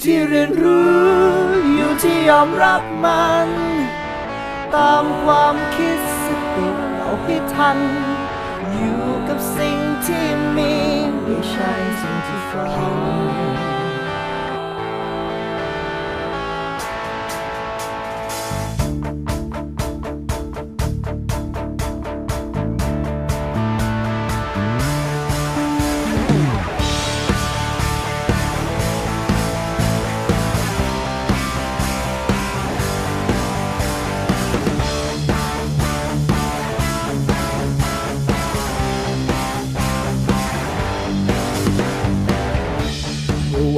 ่ที่เรียนรู้ อยู่ที่ยอมรับมัน ตามความคิดสติเอาให้ทัน อยู่กับสิ่งที่มี ไม่ใช่สิ่งที่ฝัน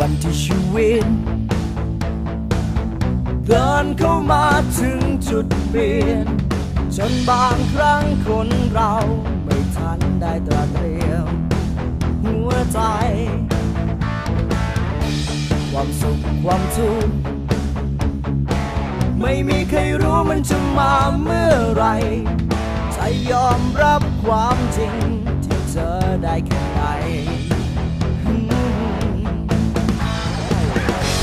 วันที่ชีวิตเดินเข้ามาถึงจุดเปลี่ยน จนบางครั้งคนเราไม่ทันได้ตระเตรียมหัวใจ ความสุขความทุกข์ไม่มีใครรู้มันจะมาเมื่อไหรจะยอมรับความจริงที่เจอได้แค่ไหน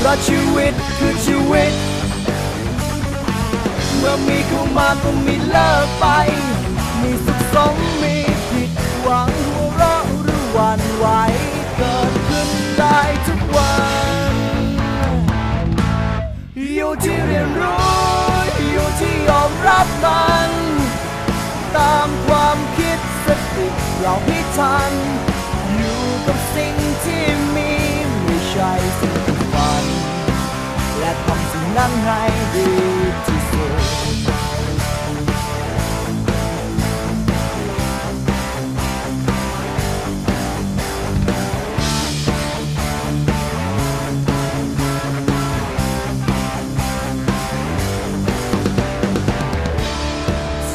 เพราะชีวิตคือชีวิต เมื่อมีเข้ามาก็มีเลิกไป มีสุขสมมีผิดหวังหัวเราะหรือหวั่นไหวเกิดขึ้นได้ทุกวันอยู่ที่เรียนรู้อยู่ที่ยอมรับมัน ให้ดีที่สุด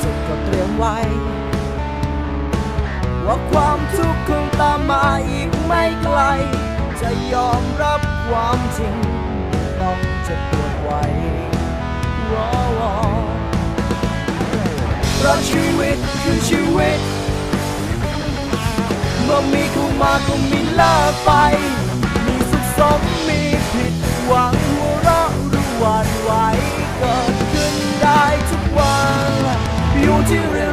สุขก็เตรียมไว้ ว่าความทุกข์คงตามมาอีกไม่ไกล จะยอมรับความจริง เพราะชีวิตคือชีวิตเมื่อมีเข้ามาก็มีเลิกไป มีสุขสมมีผิดหวังหัวเราะหรือหวานไหวเกิดขึ้นได้ทุกวันอยู่ที่เร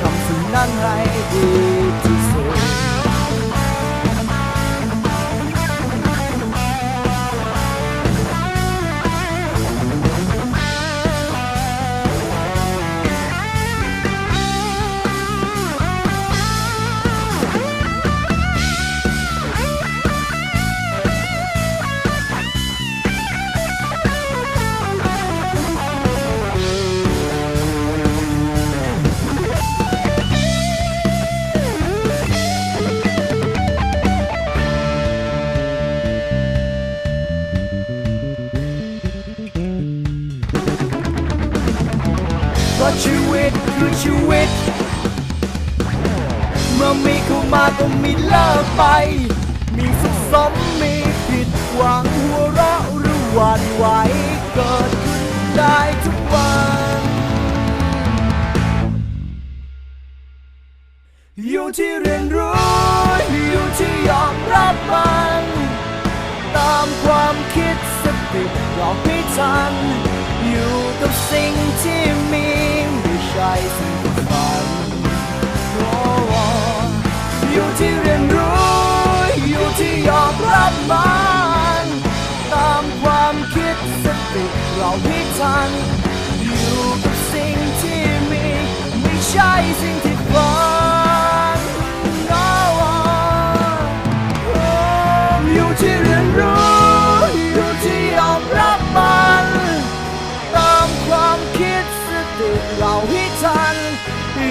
ทำสิ่งนั้นให้ดี เมื่อมีเข้ามาก็มีเลิกไป มีสุขสมมีผิดหวังหัวเราะหรือหวานไหวเกิดขึ้นได้ทุกวันอยู่ที่เรียนรู้อยู่ที่ยอมรับมัน ตามความคิดสติเราไม่ทัน บมันตามความคิดสติเราไม่ทัน อยู่กับสิ่งที่มี ไม่ใช่สิ่งที่ฝัน No อยู่ที่เรียนรู้ อยู่ที่ยอมรับมัน ตามความคิดสติเราให้ทัน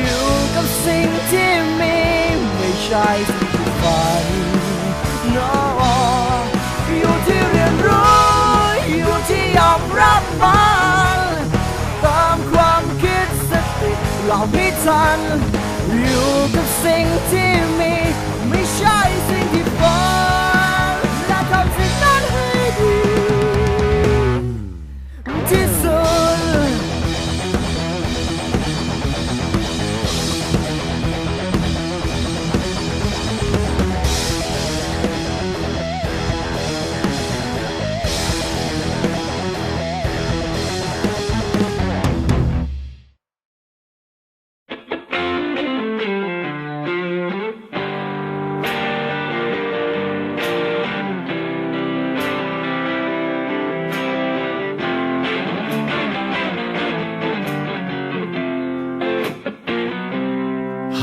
อยู่กับสิ่งที่มี ไม่ใช่ ทันอยู่กั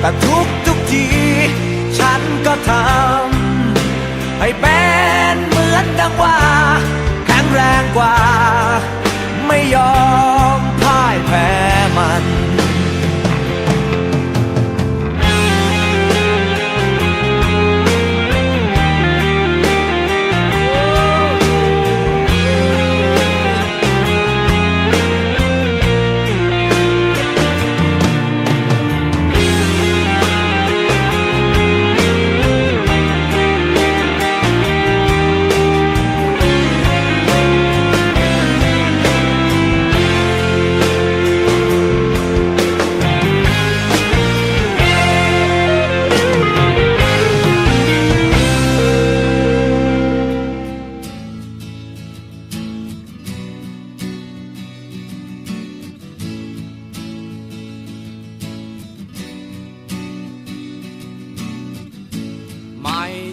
แต่ทุกทุกที ฉันก็ทำให้เป็นเหมือนดังว่า แข็งแรงกว่า ไม่ยอม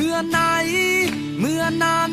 เมื่อไหน เมื่อนั้น